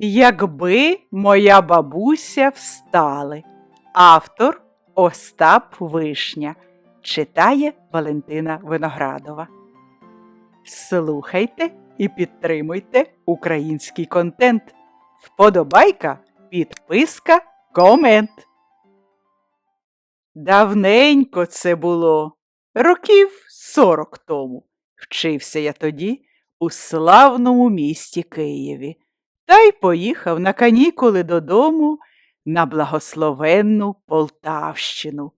Якби моя бабуся встали. Автор Остап Вишня читає Валентина Виноградова. Слухайте і підтримуйте український контент. Вподобайка, підписка, комент. Давненько це було, років сорок тому. Вчився я тоді у славному місті Києві та й поїхав на канікули додому на благословенну Полтавщину.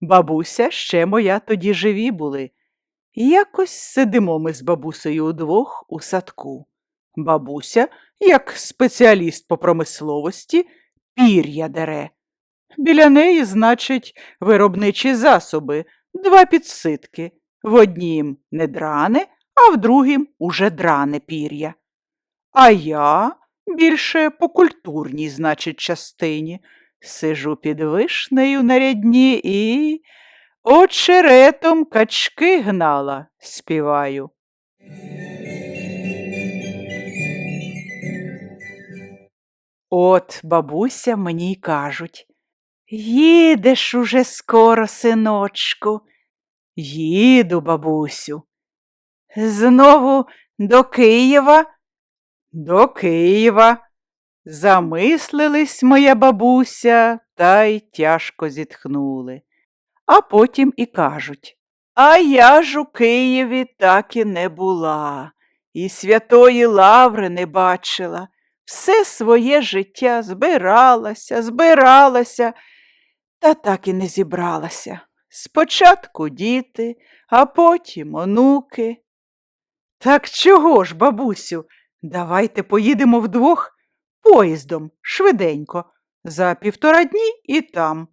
Бабуся ще моя тоді живі були. Якось сидимо ми з бабусею удвох у садку. Бабуся, як спеціаліст по промисловості, пір'я дере. Біля неї, значить, виробничі засоби, два підситки. В однім не дране, а в другім уже дране пір'я. А я більше по культурній, значить, частині. Сижу під вишнею на рядні і очеретом качки гнала, співаю. От бабуся мені й кажуть, їдеш уже скоро, синочку. Їду, бабусю. Знову до Києва? До Києва. Замислились моя бабуся та й тяжко зітхнули. А потім і кажуть, а я ж у Києві так і не була, і святої лаври не бачила. Все своє життя збиралася, збиралася, та так і не зібралася. Спочатку діти, а потім онуки. Так чого ж, бабусю, давайте поїдемо вдвох поїздом швиденько, за півтора дні і там.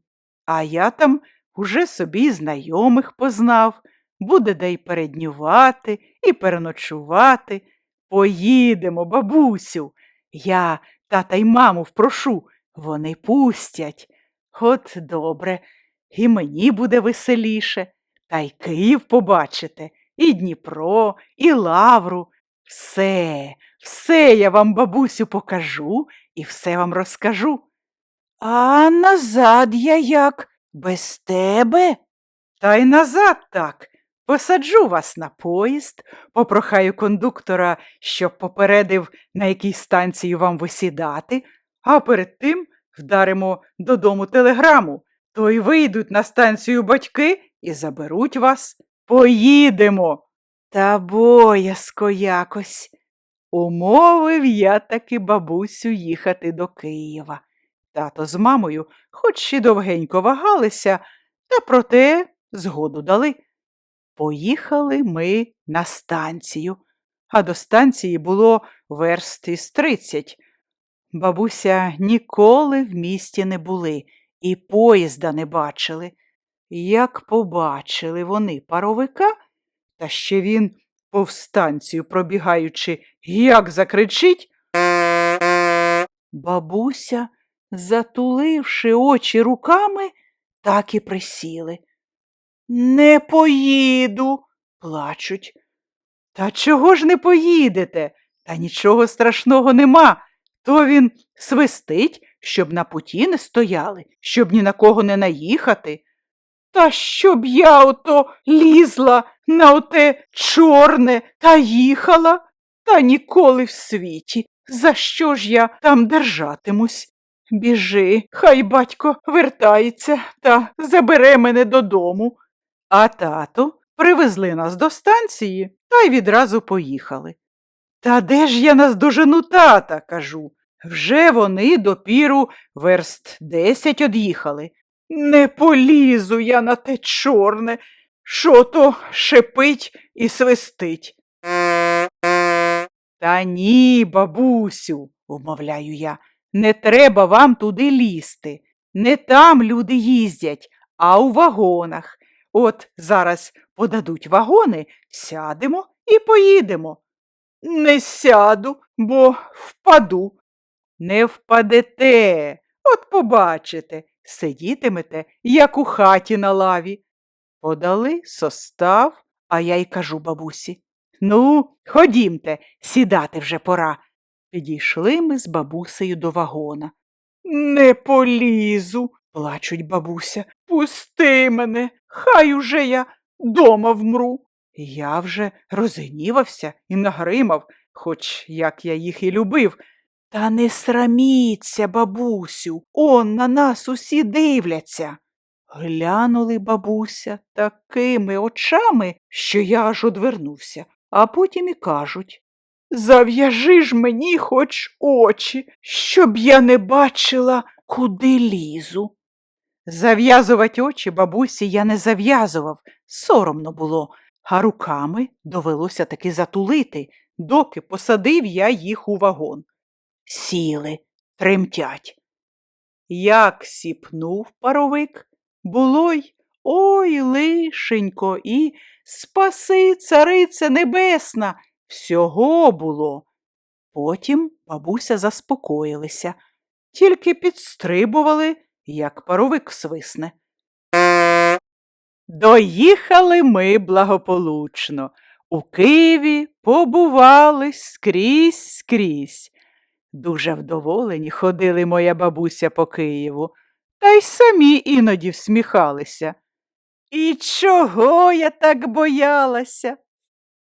А я там уже собі знайомих познав, буде де й переднювати, і переночувати. Поїдемо, бабусю. Я тата й маму впрошу, вони пустять. От добре, і мені буде веселіше, та й Київ побачите, і Дніпро, і Лавру. Все, все я вам, бабусю, покажу і все вам розкажу. А назад я як? Без тебе? Та й назад так. Посаджу вас на поїзд, попрохаю кондуктора, щоб попередив, на якій станції вам висідати, а перед тим вдаримо додому телеграму, то й вийдуть на станцію батьки і заберуть вас. Поїдемо. Та боязко якось. Умовив я таки бабусю їхати до Києва. Тато з мамою, хоч і довгенько вагалися, та проте згоду дали. Поїхали ми на станцію, а до станції було верст із тридцять. Бабуся ніколи в місті не були і поїзда не бачили. Як побачили вони паровика, та ще він, повстанцію пробігаючи, як закричить. Бабуся, затуливши очі руками, так і присіли. Не поїду, плачуть. Та чого ж не поїдете? Та нічого страшного нема. То він свистить, щоб на путі не стояли, щоб ні на кого не наїхати. Та щоб я ото лізла на оте чорне та їхала, та ніколи в світі. За що ж я там держатимусь? Біжи, хай батько вертається та забере мене додому. А тату привезли нас до станції та й відразу поїхали. Та де ж я наздожену тата, кажу. Вже вони допіру верст десять од'їхали. Не полізу я на те чорне, що то шипить і свистить. Та ні, бабусю, умовляю я, не треба вам туди лізти. Не там люди їздять, а у вагонах. От зараз подадуть вагони, сядемо і поїдемо. Не сяду, бо впаду. Не впадете, от побачите, сидітимете, як у хаті на лаві. Подали состав, а я й кажу бабусі. Ну, ходімте, сідати вже пора. Підійшли ми з бабусею до вагона. Не полізу, плачуть бабуся. Пусти мене, хай уже я дома вмру. Я вже розгнівався і нагримав, хоч як я їх і любив. Та не сраміться, бабусю, он на нас усі дивляться. Глянули бабуся такими очами, що я аж одвернувся, а потім і кажуть Зав'яжи ж мені хоч очі, щоб я не бачила, куди лізу. Зав'язувати очі бабусі я не зав'язував, соромно було, а руками довелося таки затулити, доки посадив я їх у вагон. Сіли, тремтять. Як сіпнув паровик, було й ой лишенько, і спаси, царице небесна, всього було. Потім бабуся заспокоїлися, тільки підстрибували, як паровик свисне. Доїхали ми благополучно. У Києві побували скрізь скрізь. Дуже вдоволені ходили моя бабуся по Києву, та й самі іноді всміхалися. І чого я так боялася?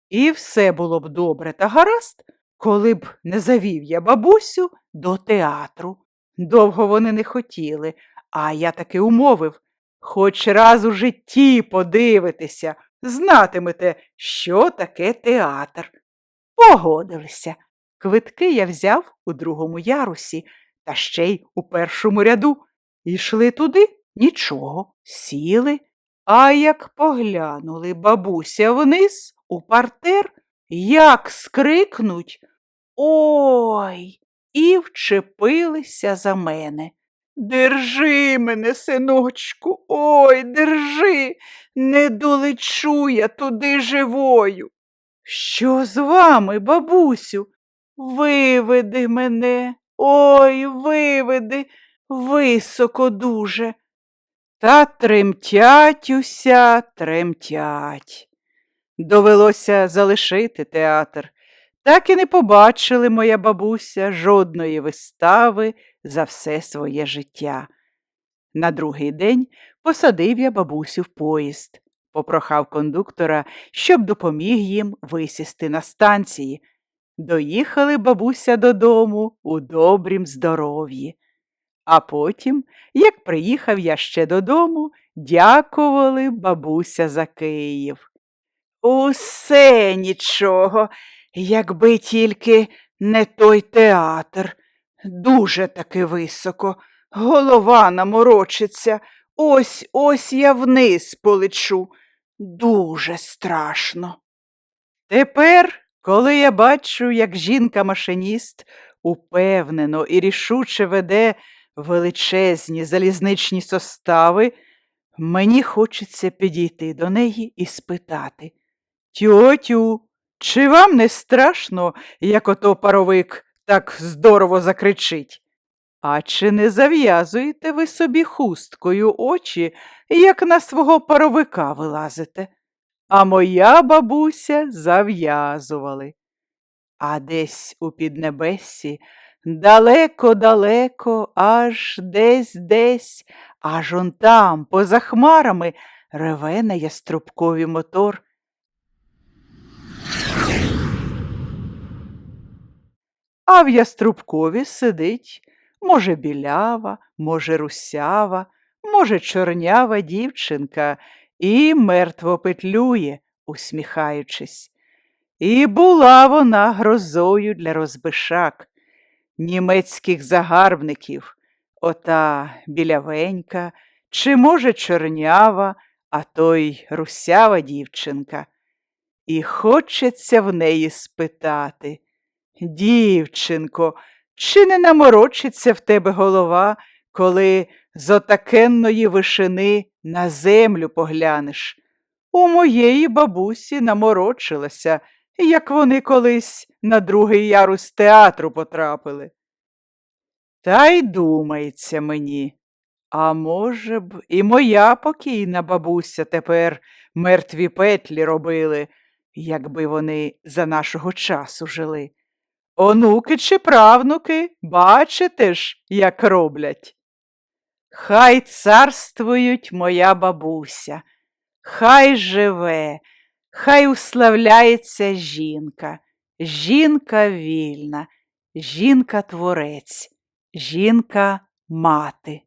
І все було б добре та гаразд, коли б не завів я бабусю до театру. Довго вони не хотіли, а я таки умовив хоч раз у житті подивитися, знатимете, що таке театр. Погодилися. Квитки я взяв у другому ярусі та ще й у першому ряду. Ішли туди нічого, сіли, а як поглянули бабуся вниз у партер, як скрикнуть Ой! І вчепилися за мене. Держи мене, синочку, ой, держи, не долечу я туди живою. Що з вами, бабусю? Виведи мене, ой, виведи, високо дуже. Та тремтять уся, тремтять. Довелося залишити театр. Так і не побачили моя бабуся жодної вистави за все своє життя. На другий день посадив я бабусю в поїзд, попрохав кондуктора, щоб допоміг їм висісти на станції. Доїхали бабуся додому у добрім здоров'ї. А потім, як приїхав я ще додому, дякували бабуся за Київ. Усе нічого, якби тільки не той театр. Дуже таки високо, голова наморочиться, ось ось я вниз полечу. Дуже страшно. Тепер, коли я бачу, як жінка-машиніст упевнено і рішуче веде величезні залізничні состави, мені хочеться підійти до неї і спитати Тьотю, чи вам не страшно, як ото паровик так здорово закричить? А чи не зав'язуєте ви собі хусткою очі, як на свого паровика вилазите? А моя бабуся зав'язували. А десь у піднебесі, далеко-далеко, аж десь десь, аж он там, поза хмарами, реве на яструбкові мотор. А в яструбкові сидить, може, білява, може, русява, може, чорнява дівчинка і мертво петлює, усміхаючись. І була вона грозою для розбишак, німецьких загарбників, ота білявенька, чи, може, чорнява, а то й русява дівчинка. І хочеться в неї спитати Дівчинко, чи не наморочиться в тебе голова, коли з отакенної вишини на землю поглянеш? У моєї бабусі наморочилася, як вони колись на другий ярус театру потрапили. Та й думається мені, а може б, і моя покійна бабуся тепер мертві петлі робили, якби вони за нашого часу жили. онуки чи правнуки, бачите ж, як роблять. Хай царствують моя бабуся, хай живе, хай уславляється жінка, жінка вільна, жінка творець, жінка мати.